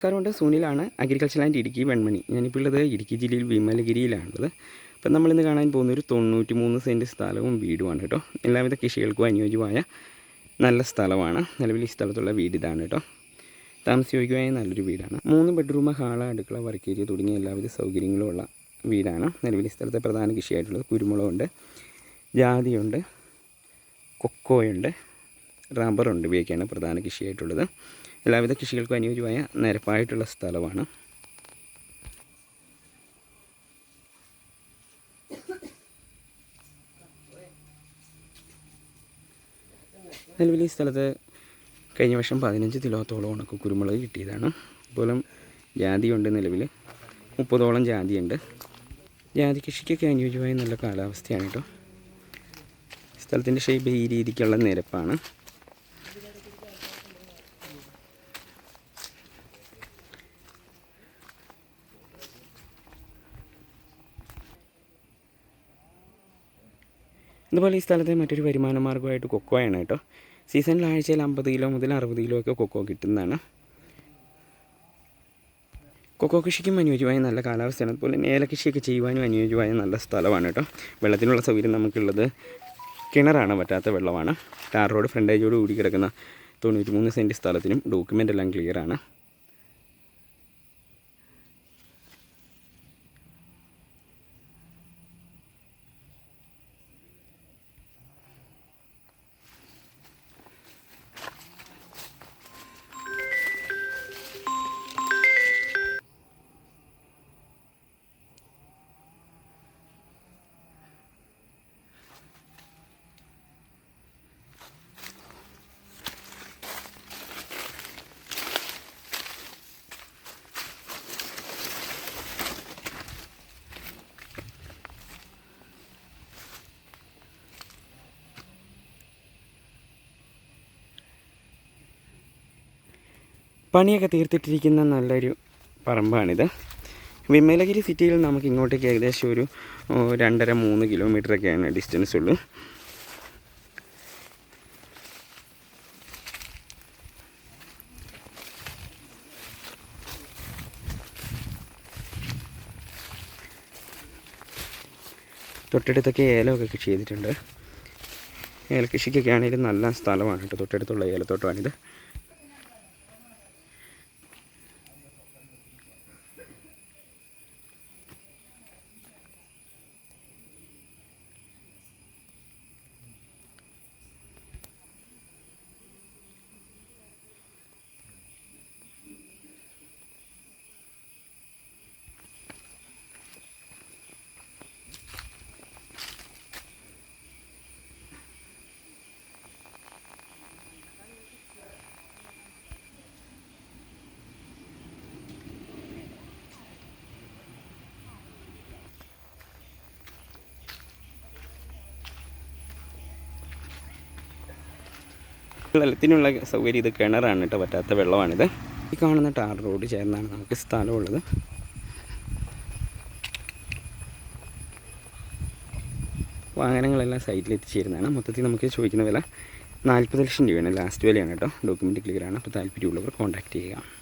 നമസ്കാരമുണ്ട് സൂനിലാണ് agriculture land Idukki Venmani. ഞാനിപ്പോൾ ഉള്ളത് ഇടുക്കി ജില്ലയിൽ വിമലഗിരിയിലാണുള്ളത്. അപ്പം നമ്മളിന്ന് കാണാൻ പോകുന്ന ഒരു തൊണ്ണൂറ്റി മൂന്ന് സെന്റ് സ്ഥലവും വീടുമാണ് കേട്ടോ. എല്ലാവിധ കൃഷികൾക്കും അനുയോജ്യമായ നല്ല സ്ഥലമാണ്. നിലവിൽ ഈ സ്ഥലത്തുള്ള വീട് ഇതാണ് കേട്ടോ. താമസയോഗ്യമായ നല്ലൊരു വീടാണ്. മൂന്ന് ബെഡ്റൂം ഹാൾ അടുക്കള വർക്ക് ഏരിയ തുടങ്ങിയ എല്ലാവിധ സൗകര്യങ്ങളുമുള്ള വീടാണ്. നിലവിൽ ഈ സ്ഥലത്തെ പ്രധാന കൃഷിയായിട്ടുള്ളത് കുരുമുളകുണ്ട് ജാതിയുണ്ട് കൊക്കോയുണ്ട് റബ്ബറുണ്ട് ഇവയൊക്കെയാണ് പ്രധാന കൃഷിയായിട്ടുള്ളത്. എല്ലാവിധ കൃഷികൾക്കും അനുയോജ്യമായ നിരപ്പായിട്ടുള്ള സ്ഥലമാണ്. നിലവിൽ ഈ സ്ഥലത്ത് കഴിഞ്ഞ വർഷം പതിനഞ്ച് കിലോത്തോളം ഉണക്ക കുരുമുളക് കിട്ടിയതാണ്. അതുപോലെ ജാതിയുണ്ട് നിലവിൽ. മുപ്പതോളം ജാതിയുണ്ട്. ജാതി കൃഷിക്കൊക്കെ അനുയോജ്യമായ നല്ല കാലാവസ്ഥയാണ് കേട്ടോ. സ്ഥലത്തിന്റെ ഷേപ്പ് ഈ രീതിക്കുള്ള നിരപ്പാണ്. അതുപോലെ ഈ സ്ഥലത്തെ മറ്റൊരു വരുമാന മാർഗമായിട്ട് കൊക്കോയാണ് കേട്ടോ. സീസണിൽ ആഴ്ചയിൽ അമ്പത് കിലോ മുതൽ അറുപത് കിലോ ഒക്കെ കൊക്കോ കിട്ടുന്നതാണ്. കൊക്കോ കൃഷിക്കും അനുയോജ്യമായ നല്ല കാലാവസ്ഥയാണ്. അതുപോലെ തന്നെ ഏലകൃഷിയൊക്കെ ചെയ്യുവാനും അനുയോജ്യമായ നല്ല സ്ഥലമാണ് കേട്ടോ. വെള്ളത്തിനുള്ള സൗകര്യം നമുക്കുള്ളത് കിണറാണ് പറ്റാത്ത വെള്ളമാണ്. ടാർ റോഡ് ഫ്രണ്ടേജോട് കൂടി കിടക്കുന്ന തൊണ്ണൂറ്റി മൂന്ന് സെന്റ് സ്ഥലത്തിനും ഡോക്യുമെന്റ് എല്ലാം ക്ലിയറാണ് പണിയൊക്കെ തീർത്തിട്ടിരിക്കുന്ന നല്ലൊരു പറമ്പാണിത്. വിമലഗിരി സിറ്റിയിൽ നമുക്ക് ഇങ്ങോട്ടേക്ക് ഏകദേശം ഒരു രണ്ടര മൂന്ന് കിലോമീറ്ററൊക്കെയാണ് ഡിസ്റ്റൻസ് ഉള്ളൂ. തൊട്ടടുത്തൊക്കെ ഏലമൊക്കെ കൃഷി ചെയ്തിട്ടുണ്ട്. ഏലകൃഷിക്കൊക്കെ ആണെങ്കിലും നല്ല സ്ഥലമാണ് കേട്ടോ. തൊട്ടടുത്തുള്ള ഏലത്തോട്ടമാണിത്. വെള്ളത്തിനുള്ള സൗകര്യം ഇത് കിണറാണ് കേട്ടോ പറ്റാത്ത വെള്ളമാണിത്. ഈ കാണുന്ന ടാർ റോഡ് ചേർന്നാണ് നമുക്ക് സ്ഥലമുള്ളത്. വാഹനങ്ങളെല്ലാം സൈറ്റിൽ എത്തിച്ചേരുന്നതാണ്. മൊത്തത്തിൽ നമുക്ക് ചോദിക്കുന്ന വില നാൽപ്പത് ലക്ഷം രൂപയാണ്. ലാസ്റ്റ് വിലയാണ് കേട്ടോ. ഡോക്യുമെന്റ് ക്ലിയർ ആണ്. അപ്പോൾ താല്പര്യമുള്ളവർ കോൺടാക്റ്റ് ചെയ്യുക.